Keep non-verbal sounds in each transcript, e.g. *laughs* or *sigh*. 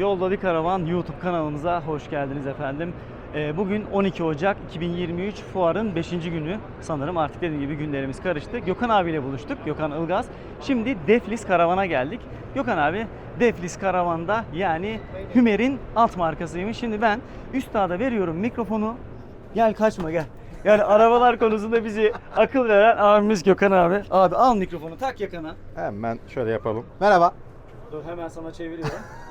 Yolda Bir Karavan YouTube kanalımıza hoş geldiniz efendim. Ee, Bugün 12 Ocak 2023 fuarın 5. günü sanırım artık dediğim gibi günlerimiz karıştı. Gökhan abiyle buluştuk. Gökhan Ilgaz. Şimdi Deflis Karavan'a geldik. Gökhan abi Deflis Karavan'da yani Hümer'in alt markasıymış. Şimdi ben üstada veriyorum mikrofonu. Gel kaçma gel. Yani arabalar konusunda bizi akıl veren abimiz Gökhan abi. Abi al mikrofonu tak yakana. Hemen şöyle yapalım. Merhaba. Dur hemen sana çeviriyorum. *laughs*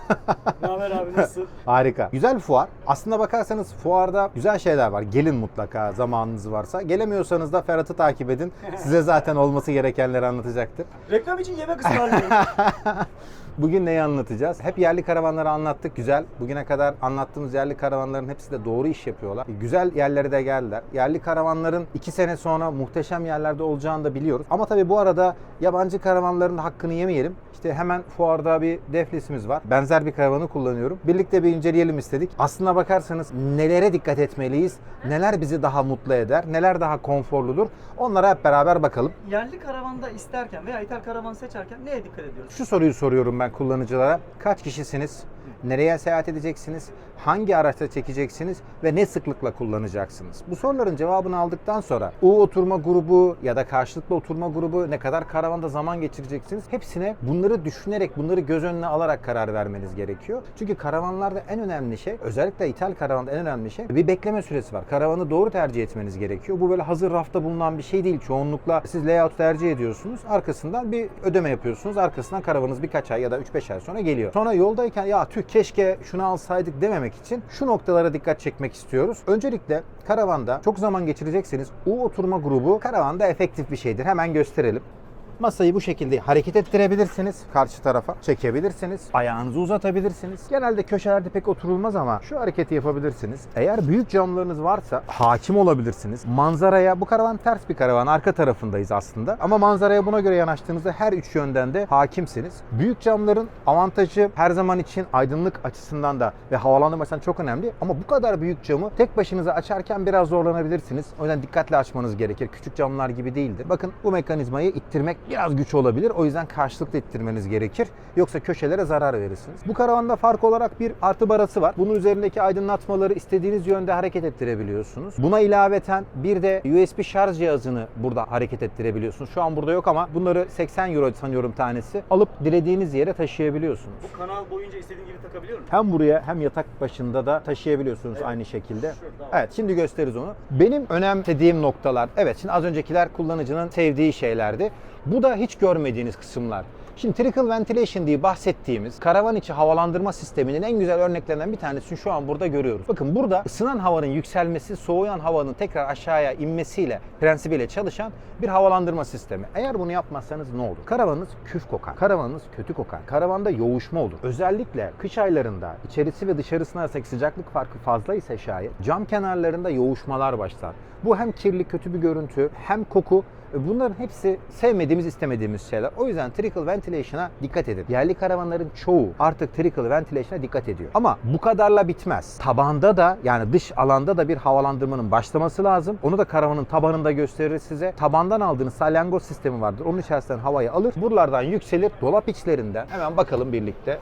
ne haber abi nasılsın? *laughs* Harika. Güzel bir fuar. Aslında bakarsanız fuarda güzel şeyler var. Gelin mutlaka zamanınız varsa. Gelemiyorsanız da Ferhat'ı takip edin. Size zaten olması gerekenleri anlatacaktır. Reklam için yemek ısmarlayın. *laughs* Bugün neyi anlatacağız? Hep yerli karavanları anlattık. Güzel. Bugüne kadar anlattığımız yerli karavanların hepsi de doğru iş yapıyorlar. Güzel yerlere de geldiler. Yerli karavanların iki sene sonra muhteşem yerlerde olacağını da biliyoruz. Ama tabii bu arada yabancı karavanların da hakkını yemeyelim. İşte hemen fuarda bir deflisimiz var. Benzer bir karavanı kullanıyorum. Birlikte bir inceleyelim istedik. Aslına bakarsanız nelere dikkat etmeliyiz? Neler bizi daha mutlu eder? Neler daha konforludur? Onlara hep beraber bakalım. Yerli karavanda isterken veya ithal karavan seçerken neye dikkat ediyoruz? Şu soruyu soruyorum ben kullanıcılara. Kaç kişisiniz? Nereye seyahat edeceksiniz? Hangi araçta çekeceksiniz? Ve ne sıklıkla kullanacaksınız? Bu soruların cevabını aldıktan sonra U oturma grubu ya da karşılıklı oturma grubu ne kadar karavanda zaman geçireceksiniz? Hepsine bunları düşünerek, bunları göz önüne alarak karar vermeniz gerekiyor. Çünkü karavanlarda en önemli şey, özellikle ithal karavanda en önemli şey bir bekleme süresi var. Karavanı doğru tercih etmeniz gerekiyor. Bu böyle hazır rafta bulunan bir şey değil. Çoğunlukla siz layout tercih ediyorsunuz. Arkasından bir ödeme yapıyorsunuz. Arkasından karavanınız birkaç ay ya da 3-5 ay sonra geliyor. Sonra yoldayken ya tüh keşke şunu alsaydık dememek için şu noktalara dikkat çekmek istiyoruz. Öncelikle karavanda çok zaman geçirecekseniz U oturma grubu karavanda efektif bir şeydir. Hemen gösterelim. Masayı bu şekilde hareket ettirebilirsiniz. Karşı tarafa çekebilirsiniz. Ayağınızı uzatabilirsiniz. Genelde köşelerde pek oturulmaz ama şu hareketi yapabilirsiniz. Eğer büyük camlarınız varsa hakim olabilirsiniz. Manzaraya bu karavan ters bir karavan. Arka tarafındayız aslında. Ama manzaraya buna göre yanaştığınızda her üç yönden de hakimsiniz. Büyük camların avantajı her zaman için aydınlık açısından da ve havalandırma açısından çok önemli. Ama bu kadar büyük camı tek başınıza açarken biraz zorlanabilirsiniz. O yüzden dikkatli açmanız gerekir. Küçük camlar gibi değildir. Bakın bu mekanizmayı ittirmek biraz güç olabilir. O yüzden karşılıklı ittirmeniz gerekir. Yoksa köşelere zarar verirsiniz. Bu karavanda fark olarak bir artı barası var. Bunun üzerindeki aydınlatmaları istediğiniz yönde hareket ettirebiliyorsunuz. Buna ilaveten bir de USB şarj cihazını burada hareket ettirebiliyorsunuz. Şu an burada yok ama bunları 80 euro sanıyorum tanesi. Alıp dilediğiniz yere taşıyabiliyorsunuz. Bu kanal boyunca istediğin gibi takabiliyor musun? Hem buraya hem yatak başında da taşıyabiliyorsunuz aynı şekilde. Şurada. Evet şimdi gösteririz onu. Benim önemsediğim noktalar, evet şimdi az öncekiler kullanıcının sevdiği şeylerdi. Bu da hiç görmediğiniz kısımlar. Şimdi trickle ventilation diye bahsettiğimiz karavan içi havalandırma sisteminin en güzel örneklerinden bir tanesini şu an burada görüyoruz. Bakın burada ısınan havanın yükselmesi, soğuyan havanın tekrar aşağıya inmesiyle, prensibiyle çalışan bir havalandırma sistemi. Eğer bunu yapmazsanız ne olur? Karavanınız küf kokar. Karavanınız kötü kokar. Karavanda yoğuşma olur. Özellikle kış aylarında içerisi ve dışarısına arasındaki sıcaklık farkı fazla ise şayet cam kenarlarında yoğuşmalar başlar. Bu hem kirli kötü bir görüntü hem koku Bunların hepsi sevmediğimiz, istemediğimiz şeyler. O yüzden trickle ventilation'a dikkat edin. Yerli karavanların çoğu artık trickle ventilation'a dikkat ediyor. Ama bu kadarla bitmez. Tabanda da yani dış alanda da bir havalandırmanın başlaması lazım. Onu da karavanın tabanında gösterir size. Tabandan aldığınız salyangoz sistemi vardır. Onun içerisinden havayı alır. Buralardan yükselir. Dolap içlerinden hemen bakalım birlikte.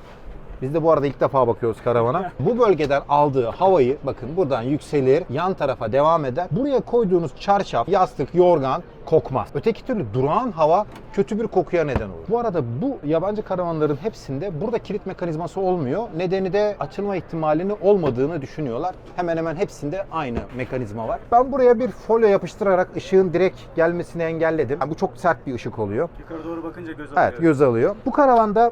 Biz de bu arada ilk defa bakıyoruz karavana. Bu bölgeden aldığı havayı bakın buradan yükselir, yan tarafa devam eder. Buraya koyduğunuz çarşaf, yastık, yorgan kokmaz. Öteki türlü durağan hava kötü bir kokuya neden olur. Bu arada bu yabancı karavanların hepsinde burada kilit mekanizması olmuyor. Nedeni de açılma ihtimalini olmadığını düşünüyorlar. Hemen hemen hepsinde aynı mekanizma var. Ben buraya bir folyo yapıştırarak ışığın direkt gelmesini engelledim. Yani bu çok sert bir ışık oluyor. Yukarı doğru bakınca göz alıyor. Evet göz alıyor. Bu karavanda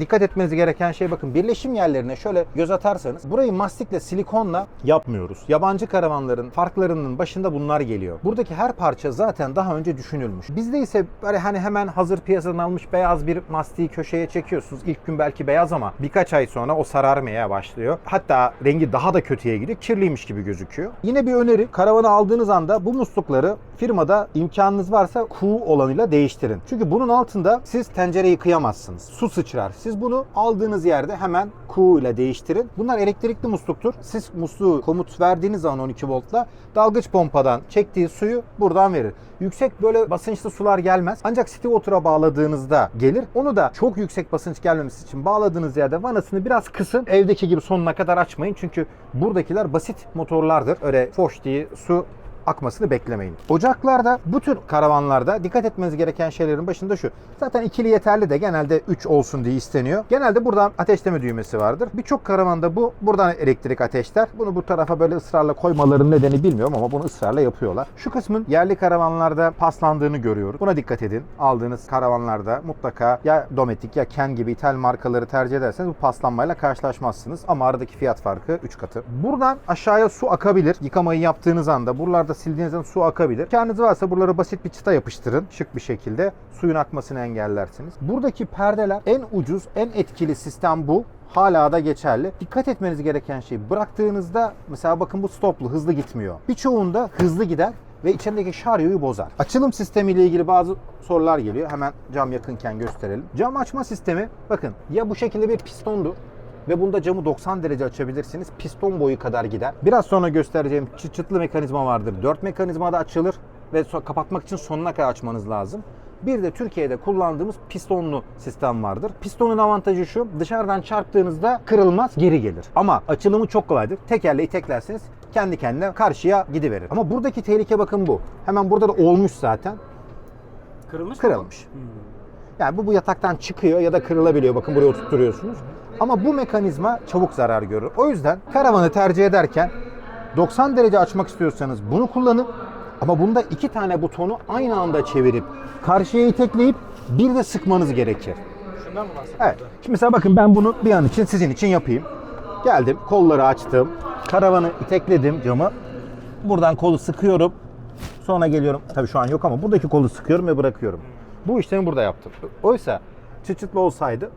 dikkat etmeniz gereken şey bakın birleşim yerlerine şöyle göz atarsanız burayı mastikle silikonla yapmıyoruz. Yabancı karavanların farklarının başında bunlar geliyor. Buradaki her parça zaten daha önce düşünülmüş. Bizde ise böyle hani hemen hazır piyasadan almış beyaz bir mastiği köşeye çekiyorsunuz. İlk gün belki beyaz ama birkaç ay sonra o sararmaya başlıyor. Hatta rengi daha da kötüye gidiyor. Kirliymiş gibi gözüküyor. Yine bir öneri karavanı aldığınız anda bu muslukları firmada imkanınız varsa kuğu olanıyla değiştirin. Çünkü bunun altında siz tencereyi kıyamazsınız. Su sıçrar. Siz bunu aldığınız yer yerde hemen Q ile değiştirin. Bunlar elektrikli musluktur. Siz musluğu komut verdiğiniz zaman 12 voltla dalgıç pompadan çektiği suyu buradan verir. Yüksek böyle basınçlı sular gelmez. Ancak City Water'a bağladığınızda gelir. Onu da çok yüksek basınç gelmemesi için bağladığınız yerde vanasını biraz kısın. Evdeki gibi sonuna kadar açmayın. Çünkü buradakiler basit motorlardır. Öyle foş diye su akmasını beklemeyin. Ocaklarda bu tür karavanlarda dikkat etmeniz gereken şeylerin başında şu. Zaten ikili yeterli de genelde 3 olsun diye isteniyor. Genelde buradan ateşleme düğmesi vardır. Birçok karavanda bu buradan elektrik ateşler. Bunu bu tarafa böyle ısrarla koymaların nedeni bilmiyorum ama bunu ısrarla yapıyorlar. Şu kısmın yerli karavanlarda paslandığını görüyoruz. Buna dikkat edin. Aldığınız karavanlarda mutlaka ya Dometic ya Ken gibi ithal markaları tercih ederseniz bu paslanmayla karşılaşmazsınız. Ama aradaki fiyat farkı 3 katı. Buradan aşağıya su akabilir. Yıkamayı yaptığınız anda buralarda sildiğiniz zaman su akabilir. İmkanınız varsa buralara basit bir çıta yapıştırın. Şık bir şekilde suyun akmasını engellersiniz. Buradaki perdeler en ucuz, en etkili sistem bu. Hala da geçerli. Dikkat etmeniz gereken şey bıraktığınızda mesela bakın bu stoplu hızlı gitmiyor. Birçoğunda hızlı gider ve içerideki şaryoyu bozar. Açılım sistemiyle ilgili bazı sorular geliyor. Hemen cam yakınken gösterelim. Cam açma sistemi bakın ya bu şekilde bir pistondu ve bunda camı 90 derece açabilirsiniz. Piston boyu kadar gider. Biraz sonra göstereceğim çıt çıtlı mekanizma vardır. 4 mekanizma da açılır ve kapatmak için sonuna kadar açmanız lazım. Bir de Türkiye'de kullandığımız pistonlu sistem vardır. Pistonun avantajı şu, dışarıdan çarptığınızda kırılmaz, geri gelir. Ama açılımı çok kolaydır. Tekerle iteklerseniz kendi kendine karşıya gidiverir. Ama buradaki tehlike bakın bu. Hemen burada da olmuş zaten. Kırılmış mı? Kırılmış. Hmm. Yani bu bu yataktan çıkıyor ya da kırılabiliyor. Bakın buraya oturtuyorsunuz. Ama bu mekanizma çabuk zarar görür. O yüzden karavanı tercih ederken 90 derece açmak istiyorsanız bunu kullanın. Ama bunda iki tane butonu aynı anda çevirip karşıya itekleyip bir de sıkmanız gerekir. Şundan mı bahsediyorsun? Evet. Şimdi mesela bakın ben bunu bir an için sizin için yapayım. Geldim, kolları açtım. Karavanı itekledim camı. Buradan kolu sıkıyorum. Sonra geliyorum. Tabii şu an yok ama buradaki kolu sıkıyorum ve bırakıyorum. Bu işlemi burada yaptım. Oysa çıt çıtlı olsaydı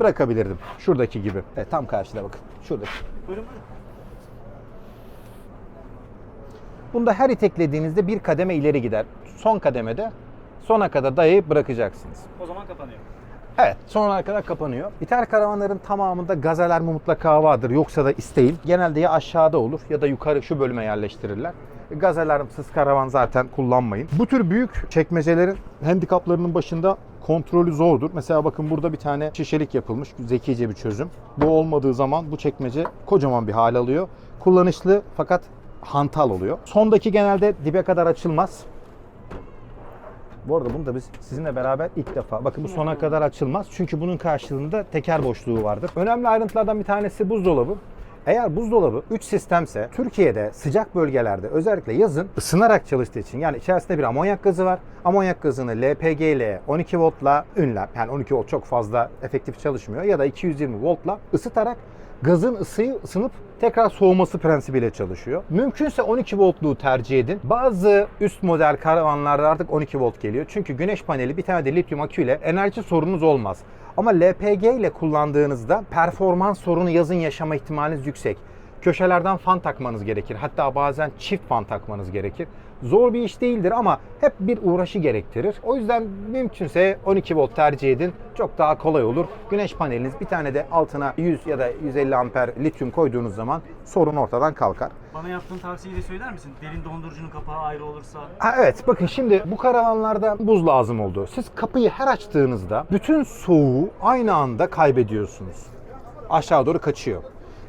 bırakabilirdim. Şuradaki gibi. Evet, tam karşıda bakın. Şuradaki. Buyurun buyurun. Bunda her iteklediğinizde bir kademe ileri gider. Son kademede sona kadar dayayıp bırakacaksınız. O zaman kapanıyor. Evet, sonuna kadar kapanıyor. İthal karavanların tamamında gaz alarmı mutlaka vardır. Yoksa da isteyin. Genelde ya aşağıda olur ya da yukarı şu bölüme yerleştirirler. Gaz alarmsız karavan zaten kullanmayın. Bu tür büyük çekmecelerin handikaplarının başında kontrolü zordur. Mesela bakın burada bir tane şişelik yapılmış. Zekice bir çözüm. Bu olmadığı zaman bu çekmece kocaman bir hal alıyor. Kullanışlı fakat hantal oluyor. Sondaki genelde dibe kadar açılmaz. Bu arada bunu da biz sizinle beraber ilk defa bakın bu sona kadar açılmaz. Çünkü bunun karşılığında teker boşluğu vardır. Önemli ayrıntılardan bir tanesi buzdolabı. Eğer buzdolabı 3 sistemse Türkiye'de sıcak bölgelerde özellikle yazın ısınarak çalıştığı için yani içerisinde bir amonyak gazı var. Amonyak gazını LPG ile 12 voltla ünlem yani 12 volt çok fazla efektif çalışmıyor ya da 220 voltla ısıtarak gazın ısıyı ısınıp tekrar soğuması prensibiyle çalışıyor. Mümkünse 12 voltluğu tercih edin. Bazı üst model karavanlarda artık 12 volt geliyor. Çünkü güneş paneli bir tane de lityum akü ile enerji sorununuz olmaz. Ama LPG ile kullandığınızda performans sorunu yazın yaşama ihtimaliniz yüksek. Köşelerden fan takmanız gerekir. Hatta bazen çift fan takmanız gerekir. Zor bir iş değildir ama hep bir uğraşı gerektirir. O yüzden mümkünse 12 volt tercih edin. Çok daha kolay olur. Güneş paneliniz bir tane de altına 100 ya da 150 amper lityum koyduğunuz zaman sorun ortadan kalkar. Bana yaptığın tavsiyeyi de söyler misin? Derin dondurucunun kapağı ayrı olursa. Ha, evet bakın şimdi bu karavanlarda buz lazım oldu. Siz kapıyı her açtığınızda bütün soğuğu aynı anda kaybediyorsunuz. Aşağı doğru kaçıyor.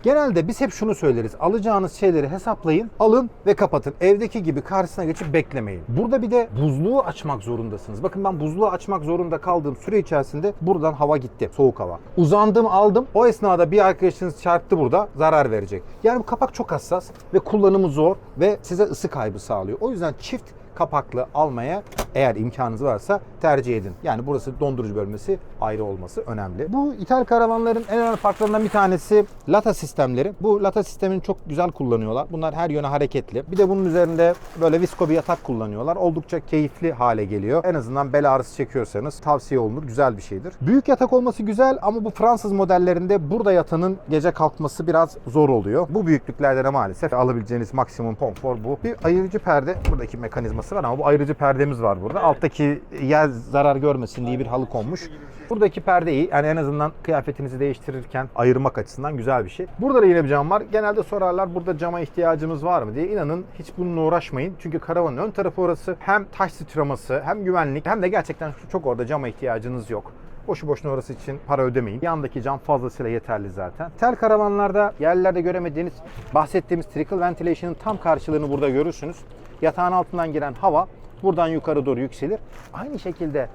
Genelde biz hep şunu söyleriz. Alacağınız şeyleri hesaplayın, alın ve kapatın. Evdeki gibi karşısına geçip beklemeyin. Burada bir de buzluğu açmak zorundasınız. Bakın ben buzluğu açmak zorunda kaldığım süre içerisinde buradan hava gitti. Soğuk hava. Uzandım aldım. O esnada bir arkadaşınız çarptı burada zarar verecek. Yani bu kapak çok hassas ve kullanımı zor ve size ısı kaybı sağlıyor. O yüzden çift kapaklı almaya eğer imkanınız varsa tercih edin. Yani burası dondurucu bölmesi ayrı olması önemli. Bu ithal karavanların en önemli farklarından bir tanesi lata sistemleri. Bu lata sistemini çok güzel kullanıyorlar. Bunlar her yöne hareketli. Bir de bunun üzerinde böyle visko bir yatak kullanıyorlar. Oldukça keyifli hale geliyor. En azından bel ağrısı çekiyorsanız tavsiye olunur. Güzel bir şeydir. Büyük yatak olması güzel ama bu Fransız modellerinde burada yatanın gece kalkması biraz zor oluyor. Bu büyüklüklerde de maalesef alabileceğiniz maksimum konfor bu. Bir ayırıcı perde buradaki mekanizması var ama bu ayrıcı perdemiz var burada. Alttaki yer zarar görmesin diye bir halı konmuş. Buradaki perde iyi. Yani en azından kıyafetinizi değiştirirken ayırmak açısından güzel bir şey. Burada da yine bir cam var. Genelde sorarlar burada cama ihtiyacımız var mı diye. İnanın hiç bununla uğraşmayın. Çünkü karavanın ön tarafı orası. Hem taş sıçraması hem güvenlik hem de gerçekten çok orada cama ihtiyacınız yok. Boşu boşuna orası için para ödemeyin. Yandaki cam fazlasıyla yeterli zaten. Tel karavanlarda yerlerde göremediğiniz bahsettiğimiz trickle ventilation'ın tam karşılığını burada görürsünüz. Yatağın altından giren hava buradan yukarı doğru yükselir. Aynı şekilde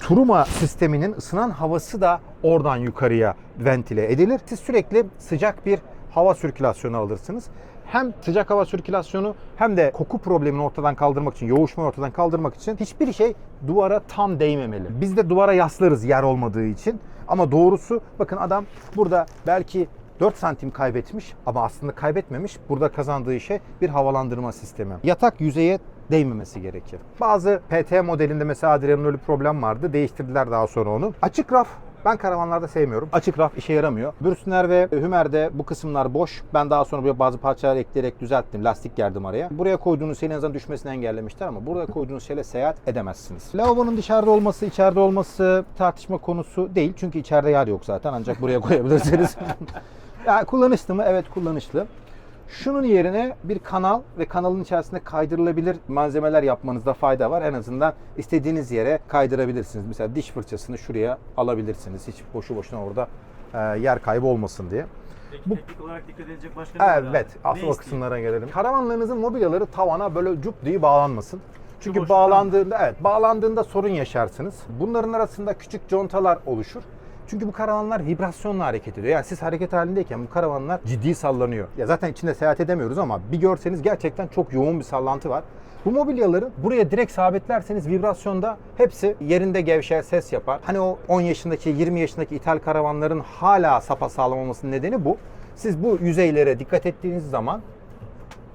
turuma sisteminin ısınan havası da oradan yukarıya ventile edilir. Siz sürekli sıcak bir hava sirkülasyonu alırsınız. Hem sıcak hava sirkülasyonu hem de koku problemini ortadan kaldırmak için, yoğuşmayı ortadan kaldırmak için hiçbir şey duvara tam değmemeli. Biz de duvara yaslarız yer olmadığı için. Ama doğrusu bakın adam burada belki 4 santim kaybetmiş ama aslında kaybetmemiş. Burada kazandığı şey bir havalandırma sistemi. Yatak yüzeye değmemesi gerekir. Bazı PT modelinde mesela bir problem vardı. Değiştirdiler daha sonra onu. Açık raf ben karavanlarda sevmiyorum. Açık raf işe yaramıyor. Bürstner ve Hümer'de bu kısımlar boş. Ben daha sonra buraya bazı parçalar ekleyerek düzelttim. Lastik gerdim araya. Buraya koyduğunuz şeyin en azından düşmesini engellemişler ama burada koyduğunuz şeyle seyahat edemezsiniz. Lavabonun dışarıda olması, içeride olması tartışma konusu değil. Çünkü içeride yer yok zaten. Ancak buraya *laughs* koyabilirsiniz. *laughs* yani kullanışlı mı? Evet kullanışlı. Şunun yerine bir kanal ve kanalın içerisinde kaydırılabilir malzemeler yapmanızda fayda var. En azından istediğiniz yere kaydırabilirsiniz. Mesela diş fırçasını şuraya alabilirsiniz. Hiç boşu boşuna orada e, yer kaybı olmasın diye. Bu... Teknik olarak dikkat edilecek başka ne? Evet, asıl o kısımlara gelelim. Karavanlarınızın mobilyaları tavana böyle cup diye bağlanmasın. Çünkü bağlandığında evet bağlandığında sorun yaşarsınız. Bunların arasında küçük contalar oluşur. Çünkü bu karavanlar vibrasyonla hareket ediyor. Yani siz hareket halindeyken bu karavanlar ciddi sallanıyor. Ya zaten içinde seyahat edemiyoruz ama bir görseniz gerçekten çok yoğun bir sallantı var. Bu mobilyaları buraya direkt sabitlerseniz vibrasyonda hepsi yerinde gevşer, ses yapar. Hani o 10 yaşındaki, 20 yaşındaki ithal karavanların hala sapasağlam olmasının nedeni bu. Siz bu yüzeylere dikkat ettiğiniz zaman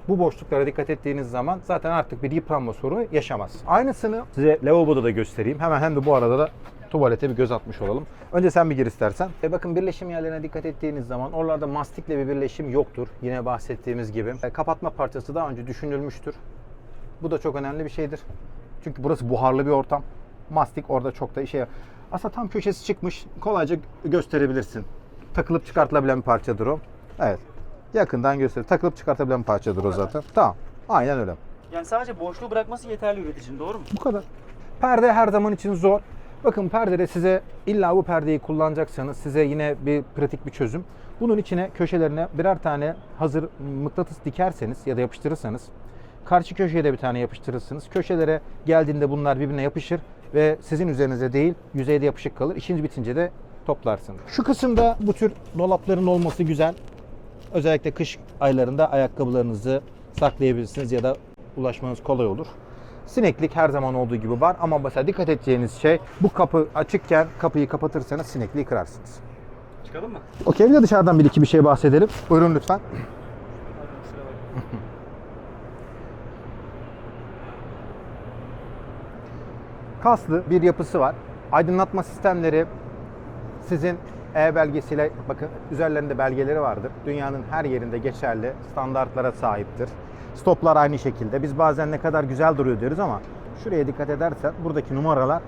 bu boşluklara dikkat ettiğiniz zaman zaten artık bir yıpranma sorunu yaşamaz. Aynısını size lavaboda da göstereyim. Hemen hem de bu arada da tuvalete bir göz atmış olalım. Önce sen bir gir istersen. E bakın birleşim yerlerine dikkat ettiğiniz zaman oralarda mastikle bir birleşim yoktur. Yine bahsettiğimiz gibi. E, kapatma parçası daha önce düşünülmüştür. Bu da çok önemli bir şeydir. Çünkü burası buharlı bir ortam. Mastik orada çok da işe. Aslında tam köşesi çıkmış. Kolayca gösterebilirsin. Takılıp çıkartılabilen bir parçadır o. Evet. Yakından göster. Takılıp çıkartabilen bir parçadır o zaten. Tamam. Aynen öyle. Yani sadece boşluğu bırakması yeterli üreticinin doğru mu? Bu kadar. Perde her zaman için zor. Bakın perdede size illa bu perdeyi kullanacaksanız size yine bir pratik bir çözüm. Bunun içine köşelerine birer tane hazır mıknatıs dikerseniz ya da yapıştırırsanız karşı köşeye de bir tane yapıştırırsınız. Köşelere geldiğinde bunlar birbirine yapışır ve sizin üzerinize değil yüzeyde yapışık kalır. İşiniz bitince de toplarsınız. Şu kısımda bu tür dolapların olması güzel. Özellikle kış aylarında ayakkabılarınızı saklayabilirsiniz ya da ulaşmanız kolay olur. Sineklik her zaman olduğu gibi var ama mesela dikkat edeceğiniz şey bu kapı açıkken kapıyı kapatırsanız sinekliği kırarsınız. Çıkalım mı? Okey bir de dışarıdan bir iki bir şey bahsedelim. Buyurun lütfen. Kaslı bir yapısı var. Aydınlatma sistemleri sizin E belgesiyle bakın üzerlerinde belgeleri vardır. Dünyanın her yerinde geçerli standartlara sahiptir. Stoplar aynı şekilde. Biz bazen ne kadar güzel duruyor diyoruz ama şuraya dikkat edersen buradaki numaralar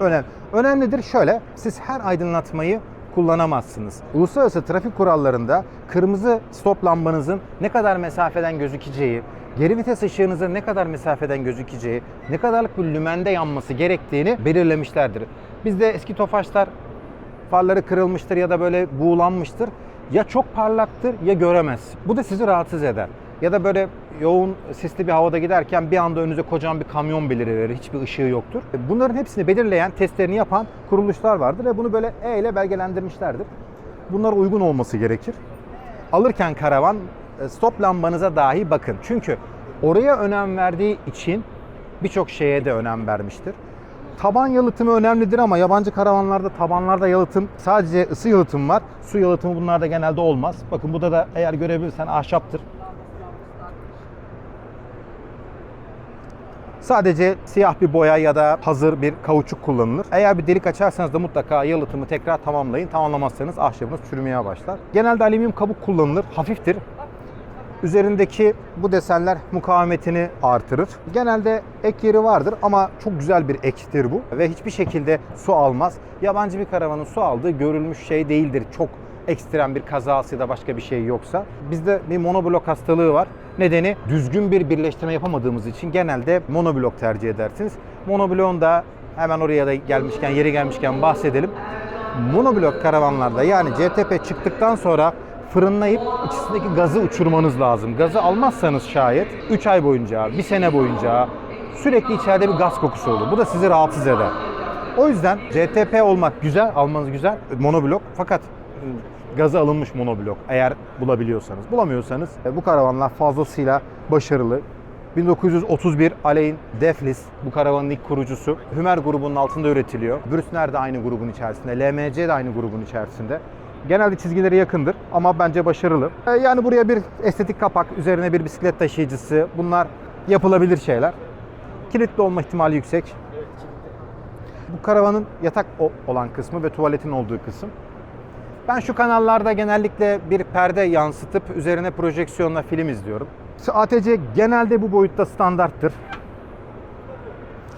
önemli. Önemlidir şöyle, siz her aydınlatmayı kullanamazsınız. Uluslararası trafik kurallarında kırmızı stop lambanızın ne kadar mesafeden gözükeceği, geri vites ışığınızın ne kadar mesafeden gözükeceği, ne kadarlık bir lümende yanması gerektiğini belirlemişlerdir. Bizde eski tofaşlar farları kırılmıştır ya da böyle buğulanmıştır. Ya çok parlaktır ya göremez. Bu da sizi rahatsız eder. Ya da böyle yoğun sisli bir havada giderken bir anda önünüze kocaman bir kamyon beliriverir. Hiçbir ışığı yoktur. Bunların hepsini belirleyen, testlerini yapan kuruluşlar vardır ve bunu böyle E ile belgelendirmişlerdir. Bunlara uygun olması gerekir. Alırken karavan e, stop lambanıza dahi bakın. Çünkü oraya önem verdiği için birçok şeye de önem vermiştir. Taban yalıtımı önemlidir ama yabancı karavanlarda tabanlarda yalıtım sadece ısı yalıtım var. Su yalıtımı bunlarda genelde olmaz. Bakın bu da da eğer görebilirsen ahşaptır. Sadece siyah bir boya ya da hazır bir kauçuk kullanılır. Eğer bir delik açarsanız da mutlaka yalıtımı tekrar tamamlayın. Tamamlamazsanız ahşabınız çürümeye başlar. Genelde alüminyum kabuk kullanılır. Hafiftir. Üzerindeki bu desenler mukavemetini artırır. Genelde ek yeri vardır ama çok güzel bir ektir bu ve hiçbir şekilde su almaz. Yabancı bir karavanın su aldığı görülmüş şey değildir. Çok ekstrem bir kazası ya da başka bir şey yoksa. Bizde bir monoblok hastalığı var. Nedeni düzgün bir birleştirme yapamadığımız için genelde monoblok tercih edersiniz. Monobloğun da hemen oraya da gelmişken, yeri gelmişken bahsedelim. Monoblok karavanlarda yani CTP çıktıktan sonra fırınlayıp içindeki gazı uçurmanız lazım. Gazı almazsanız şayet 3 ay boyunca, 1 sene boyunca sürekli içeride bir gaz kokusu olur. Bu da sizi rahatsız eder. O yüzden CTP olmak güzel, almanız güzel monoblok fakat gazı alınmış monoblok eğer bulabiliyorsanız. Bulamıyorsanız e, bu karavanlar fazlasıyla başarılı. 1931 Alain Deflis bu karavanın ilk kurucusu. Hümer grubunun altında üretiliyor. Brüsner de aynı grubun içerisinde. LMC de aynı grubun içerisinde. Genelde çizgileri yakındır ama bence başarılı. E, Yani buraya bir estetik kapak, üzerine bir bisiklet taşıyıcısı bunlar yapılabilir şeyler. Kilitli olma ihtimali yüksek. Bu karavanın yatak olan kısmı ve tuvaletin olduğu kısım. Ben şu kanallarda genellikle bir perde yansıtıp üzerine projeksiyonla film izliyorum. ATC genelde bu boyutta standarttır.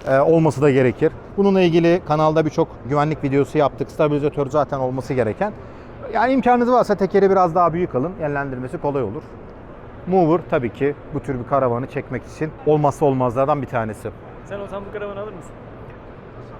Ee, olması da gerekir. Bununla ilgili kanalda birçok güvenlik videosu yaptık. Stabilizatör zaten olması gereken. Yani imkanınız varsa tekeri biraz daha büyük alın. Yenilendirmesi kolay olur. Mover tabii ki bu tür bir karavanı çekmek için olmazsa olmazlardan bir tanesi. Sen olsan bu karavanı alır mısın?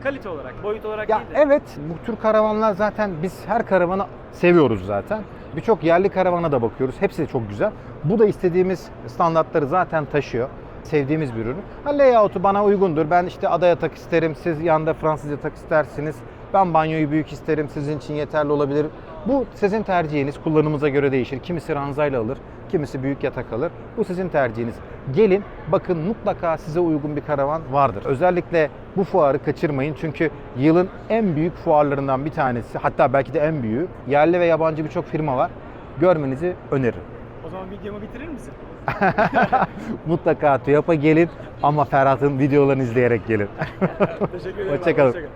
Kalite olarak, boyut olarak Ya değil de. evet bu tür karavanlar zaten biz her karavanı seviyoruz zaten. Birçok yerli karavana da bakıyoruz. Hepsi de çok güzel. Bu da istediğimiz standartları zaten taşıyor. Sevdiğimiz bir ürün. Ha, layout'u bana uygundur. Ben işte ada yatak isterim. Siz yanda Fransız yatak istersiniz. Ben banyoyu büyük isterim. Sizin için yeterli olabilir. Bu sizin tercihiniz. Kullanımıza göre değişir. Kimisi ranzayla alır. Kimisi büyük yatak alır. Bu sizin tercihiniz. Gelin bakın mutlaka size uygun bir karavan vardır. Özellikle bu fuarı kaçırmayın. Çünkü yılın en büyük fuarlarından bir tanesi. Hatta belki de en büyüğü. Yerli ve yabancı birçok firma var. Görmenizi öneririm. O zaman videomu bitirir misin? *laughs* Mutlaka TÜYAP'a gelin ama Ferhat'ın videolarını izleyerek gelin. Teşekkür ederim. Hoşçakalın. Hoşça.